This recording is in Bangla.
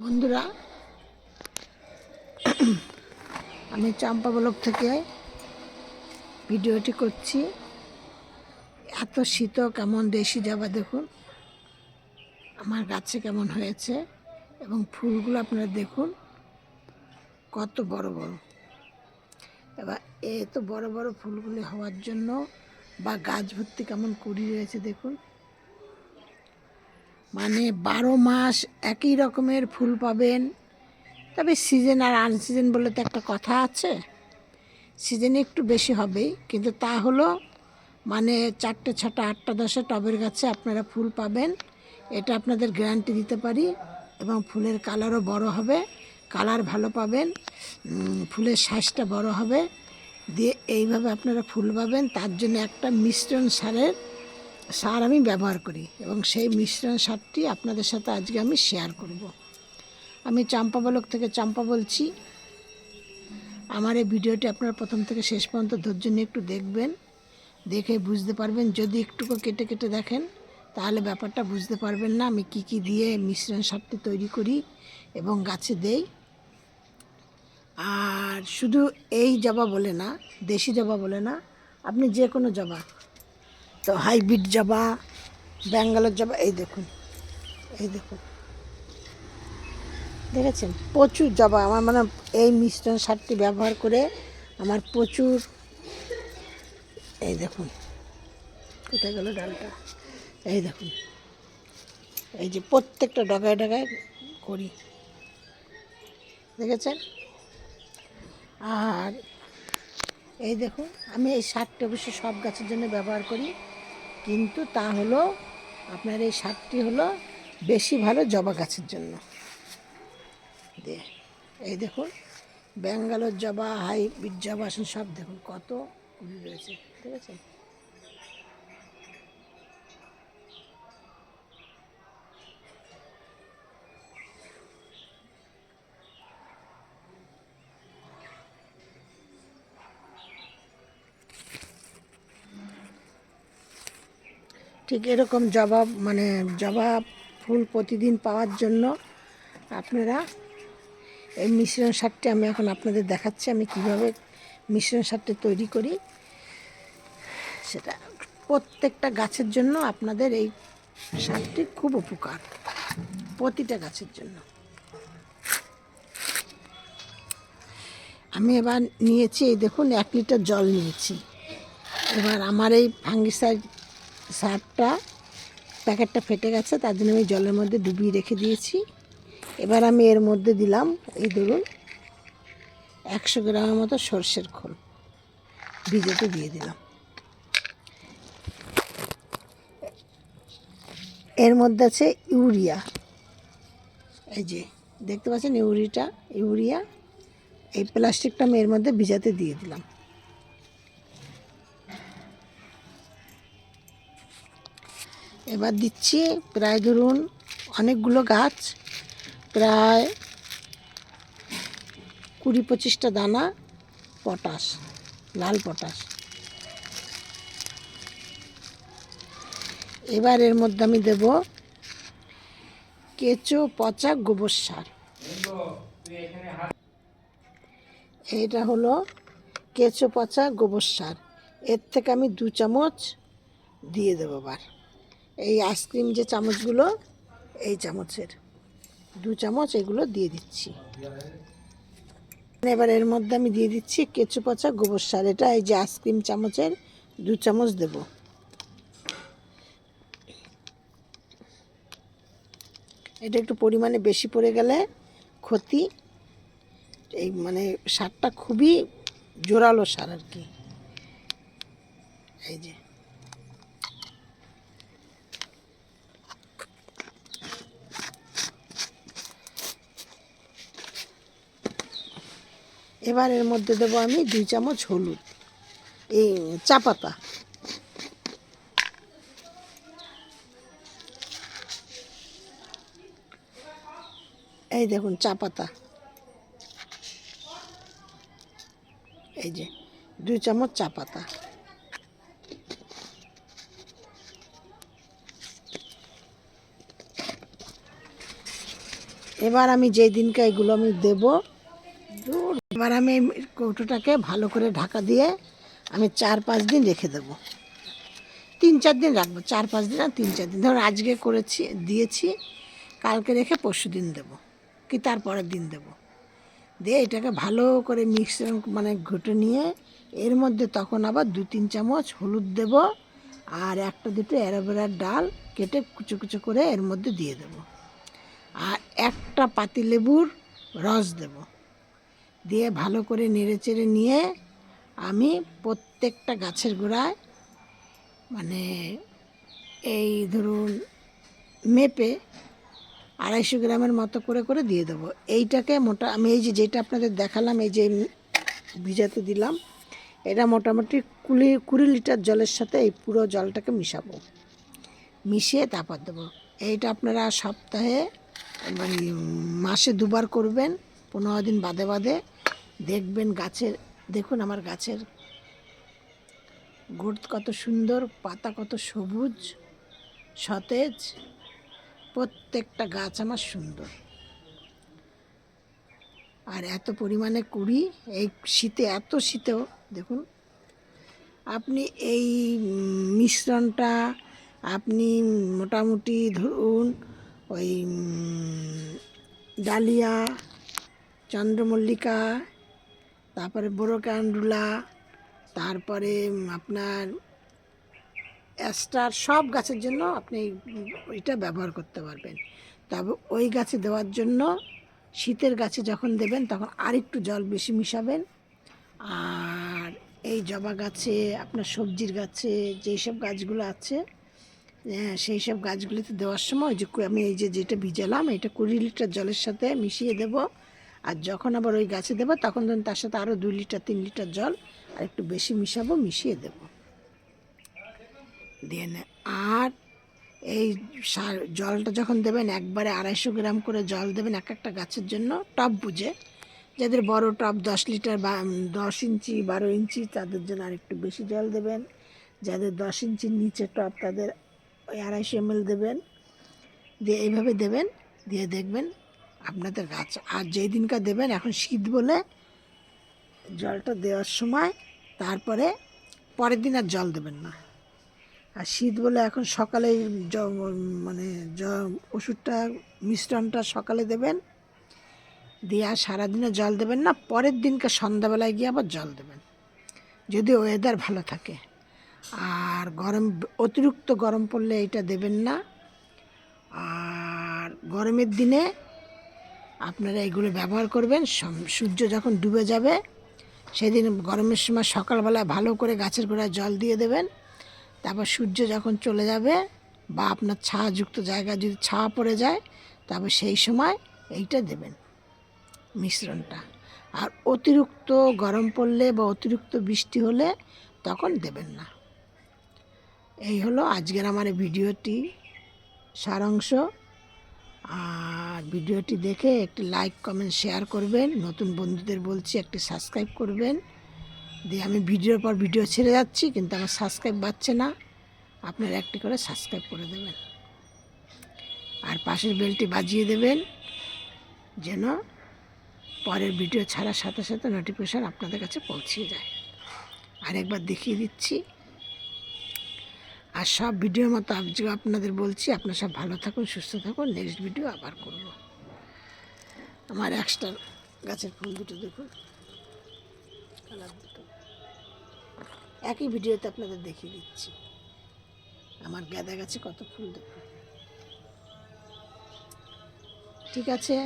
বন্ধুরা, আমি চাম্পা ব্লক থেকে ভিডিওটি করছি। এত শীত, কেমন দেশি যাবা দেখুন। আমার গাছে কেমন হয়েছে এবং ফুলগুলো আপনারা দেখুন। কত বড় বড়। এবার এত বড় বড় ফুলগুলি হওয়ার জন্য বা গাছ ভর্তি কেমন কুড়ি রয়েছে দেখুন। মানে বারো মাস একই রকমের ফুল পাবেন। তবে সিজন আর আনসিজন বলে তো একটা কথা আছে। সিজনে একটু বেশি হবেই, কিন্তু তা হলো মানে চারটে ছটা, আটটা, দশটা টবের গাছে আপনারা ফুল পাবেন। এটা আপনাদের গ্যারান্টি দিতে পারি এবং ফুলের কালারও বড় হবে কালার ভালো পাবেন ফুলের সাইজটা বড় হবে। দিয়ে এইভাবে আপনারা ফুল পাবেন। তার জন্য একটা মিশ্রণ সারের সার আমি ব্যবহার করি এবং সেই মিশ্রণ সারটি আপনাদের সাথে আজকে আমি শেয়ার করব। আমি চাম্পাবলক থেকে চাম্পা বলছি। আমার এই ভিডিওটি আপনারা প্রথম থেকে শেষ পর্যন্ত ধৈর্য নিয়ে একটু দেখবেন, দেখে বুঝতে পারবেন। যদি একটুকু কেটে কেটে দেখেন, তাহলে ব্যাপারটা বুঝতে পারবেন না আমি কি কি দিয়ে মিশ্রণ সারটি তৈরি করি এবং গাছে দেই। আর শুধু এই জবা বলে না, দেশি জবা বলে না, আপনি যে কোনো জবা তো হাইব্রিড জবা, ব্যাঙ্গালোর জবা, এই দেখুন এই দেখুন। দেখেছেন? প্রচুর জবা। আমার মানে এই মিশ্রণ সারটি ব্যবহার করে আমার প্রচুর, এই দেখুন কোথায় গেল ডালটা। এই দেখুন, এই যে প্রত্যেকটা ডগায় ডগায় করি। দেখেছেন? আর এই দেখুন, আমি এই সারটি অবশ্য সব গাছের জন্য ব্যবহার করি। কিন্তু তা হলো আপনার এই সারটি হলো বেশি ভালো জবা গাছের জন্য। দিয়ে এই দেখুন, ব্যাঙ্গালোর জবা, হাইব্রিড জবা সব দেখুন কত রয়েছে, ঠিক আছে? ঠিক এরকম জবা মানে জবা ফুল প্রতিদিন পাওয়ার জন্য আপনারা এই মিশ্রণ সারটি আমি এখন আপনাদের দেখাচ্ছি, আমি কীভাবে মিশ্রণ সারটি তৈরি করি। সেটা প্রত্যেকটা গাছের জন্য আপনাদের এই সারটি খুব উপকার, প্রতিটা গাছের জন্য। আমি এবার নিয়েছি, এই দেখুন, এক লিটার জল নিয়েছি। এবার আমার এই ফাঙ্গিসাইড সারটা, প্যাকেটটা ফেটে গেছে, তার জন্য আমি জলের মধ্যে ডুবিয়ে রেখে দিয়েছি। এবার আমি এর মধ্যে দিলাম, এই ধরুন, একশো গ্রামের মতো সর্ষের খোল। ভিজেতে দিয়ে দিলাম। এর মধ্যে আছে ইউরিয়া। এই যে, দেখতে পাচ্ছেন ইউরিটা, ইউরিয়া, এই প্লাস্টিকটা আমি এর মধ্যে ভিজাতে দিয়ে দিলাম। এবার দিচ্ছি প্রায় ধরুন অনেকগুলো গাছ, প্রায় কুড়ি পঁচিশটা দানা, পটাশ, লাল পটাশ। এবার এর মধ্যে আমি দেব কেঁচো, পচা গোবর সার। এইটা হলো কেঁচো, পচা গোবর সার। এর থেকে আমি দু চামচ দিয়ে দেবো বার এই আইসক্রিম যে চামচগুলো, এই চামচের। দু চামচ এগুলো দিয়ে দিচ্ছি। এবার এর মধ্যে আমি দিয়ে দিচ্ছি কেঁচু পচা গোবর সার। এটা এই যে আইসক্রিম চামচের দু চামচ দেব। এটা একটু পরিমাণে বেশি পড়ে গেলে ক্ষতি। এই মানে সারটা খুবই জোরালো সার আর কি। এই যে। এবার এর মধ্যে দেবো আমি দুই চামচ হলুদ, এই চা পাতা এই দেখুন চা পাতা এই যে, দুই চামচ চা পাতা এবার আমি যেই দিনকে এগুলো আমি দেব এবার আমি কৌটোটাকে ভালো করে ঢাকা দিয়ে আমি চার পাঁচ দিন রেখে দেবো। তিন চার দিন রাখব, চার পাঁচ দিন আর তিন চার দিন। ধরুন আজকে করেছি, দিয়েছি, কালকে রেখে পরশু দিন দেবো, কি তার পরের দিন দেবো। দিয়ে এটাকে ভালো করে মিক্সার মানে ঘুটে নিয়ে, এর মধ্যে তখন আবার দু তিন চামচ হলুদ দেব আর একটা দুটো অ্যালোভেরার ডাল কেটে কুচো কুচো করে এর মধ্যে দিয়ে দেব। আর একটা পাতিলেবুর রস দেব। দিয়ে ভালো করে নেড়ে চেড়ে নিয়ে আমি প্রত্যেকটা গাছের গোড়ায় মানে এই ধরুন মেপে আড়াইশো গ্রামের মতো করে করে দিয়ে দেবো। এইটাকে মোটা আমি এই যে যেটা আপনাদের দেখালাম, এই যে ভিজাতে দিলাম, এটা মোটামুটি কুড়ি কুড়ি লিটার জলের সাথে এই পুরো জলটাকে মিশাবো। মিশিয়ে তারপর দেবো। এইটা আপনারা সপ্তাহে মানে মাসে দুবার করবেন, পনেরো দিন বাদে বাদে। দেখবেন গাছের, দেখুন আমার গাছের গোড় কত সুন্দর, পাতা কত সবুজ, সতেজ। প্রত্যেকটা গাছ আমার সুন্দর। আর এত পরিমাণে কুড়ি, এই শীতে, এত শীতেও, দেখুন, আপনি এই মিশ্রণটা আপনি মোটামুটি ধরুন ওই ডালিয়া, চন্দ্রমল্লিকা তারপরে বোরোক্যান্ডুলা তারপরে আপনার অ্যাস্টার সব গাছের জন্য আপনি এটা ব্যবহার করতে পারবেন। তবে ওই গাছে দেওয়ার জন্য শীতের গাছে যখন দেবেন তখন আরেকটু জল বেশি মিশাবেন। আর এই জবা গাছে আপনার সবজির গাছে যেই সব গাছগুলো আছে হ্যাঁ, সেই সব গাছগুলিতে দেওয়ার সময় যে আমি এই যে যেটা ভিজালাম এটা কুড়ি লিটার জলের সাথে মিশিয়ে দেব। আর যখন আবার ওই গাছে দেবো, তখন ধরুন তার সাথে আরও দুই লিটার, তিন লিটার জল আর একটু বেশি মিশাবো, মিশিয়ে দেবো। দিয়ে আর এই সার জলটা যখন দেবেন, একবারে আড়াইশো গ্রাম করে জল দেবেন এক একটা গাছের জন্য, টব বুঝে। যাদের বড় টব দশ লিটার বা দশ ইঞ্চি, বারো ইঞ্চি, তাদের জন্য আর একটু বেশি জল দেবেন। যাদের দশ ইঞ্চির নিচে টব, তাদের ওই আড়াইশো এমএল দেবেন। দিয়ে এইভাবে দেবেন, দিয়ে দেখবেন আপনাদের গাছ আর যেই দিনকার দেবেন, এখন শীত বলে জলটা দেওয়ার সময়, তারপরে পরের দিন আর জল দেবেন না। আর শীত বলে এখন সকালে মানে ওষুধটা, মিশ্রণটা সকালে দেবেন, দিয়ে আর সারাদিনে জল দেবেন না, পরের দিনকে সন্ধ্যাবেলায় গিয়ে আবার জল দেবেন। যদি ওয়েদার ভালো থাকে। আর গরম, অতিরিক্ত গরম পড়লে এটা দেবেন না। আর গরমের দিনে আপনারা এগুলো ব্যবহার করবেন সূর্য যখন ডুবে যাবে, সেদিন গরমের সময় সকালবেলা ভালো করে গাছের গোড়ায় জল দিয়ে দেবেন। তারপর সূর্য যখন চলে যাবে বা আপনার ছায়াযুক্ত জায়গায় যদি ছায়া পড়ে যায়, তারপর সেই সময় এইটা দেবেন মিশ্রণটা। আর অতিরিক্ত গরম পড়লে বা অতিরিক্ত বৃষ্টি হলে তখন দেবেন না। এই হলো আজকের আমার ভিডিওটি। সারাংশ। আর ভিডিওটি দেখে একটি লাইক কমেন্ট শেয়ার করবেন। নতুন বন্ধুদের বলছি একটি সাবস্ক্রাইব করবেন। দিয়ে আমি ভিডিওর পর ভিডিও ছেড়ে যাচ্ছি, কিন্তু আমার সাবস্ক্রাইব বাড়ছে না। আপনারা একটি করে সাবস্ক্রাইব করে দেবেন। আর পাশের বেলটি বাজিয়ে দেবেন, যেন পরের ভিডিও ছাড়ার সাথে সাথে নোটিফিকেশান আপনাদের কাছে পৌঁছে যায়। আরেকবার দেখিয়ে দিচ্ছি। আর সব ভিডিওর মতো আপনাদের বলছি, আপনারা সব ভালো থাকুন, সুস্থ থাকুন। নেক্সট ভিডিও আবার করব। আমার এক্সট্রা গাছের ফুল দুটো দেখুন। কালার দুটো। একই ভিডিওতে আপনাদের দেখিয়ে দিচ্ছি। আমার গাঁদা গাছে কত ফুল দেখুন। ঠিক আছে?